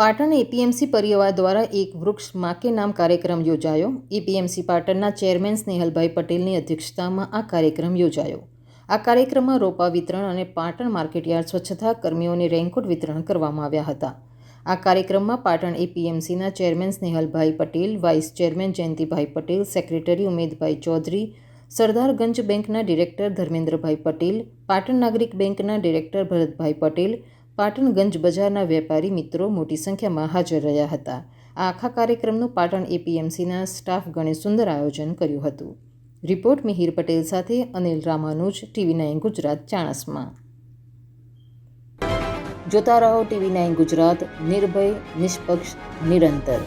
Patan APMC પરિવાર દ્વારા એક વૃક્ષ માકે નામ કાર્યક્રમ યોજાયો. એપીએમસી પાટણના ચેરમેન સ્નેહલભાઈ પટેલની અધ્યક્ષતામાં આ કાર્યક્રમ યોજાયો. આ કાર્યક્રમમાં રોપા વિતરણ અને પાટણ માર્કેટયાર્ડ સ્વચ્છતા કર્મીઓને રેનકોટ વિતરણ કરવામાં આવ્યા હતા. આ કાર્યક્રમમાં Patan એપીએમસીના chairman Snehalbhai Patel, vice chairman Jayantibhai Patel, secretary Umedbhai Chaudhari Sardarganj બેંકના ડિરેક્ટર ધર્મેન્દ્રભાઈ પટેલ, પાટણ નાગરિક બેંકના ડિરેક્ટર ભરતભાઈ પટેલ પાટણ ગંજ બજારના વેપારી મિત્રો મોટી સંખ્યામાં હાજર રહ્યા હતા. આ આખા કાર્યક્રમનું પાટણ એપીએમસીના સ્ટાફગણે સુંદર આયોજન કર્યું હતું. રિપોર્ટ મિહિર પટેલ સાથે અનિલ રામાનુજ, ટીવી નાઇન ગુજરાત, ચાણસમાં. જોતા રહો ટીવી નાઇન ગુજરાત, નિર્ભય, નિષ્પક્ષ, નિરંતર.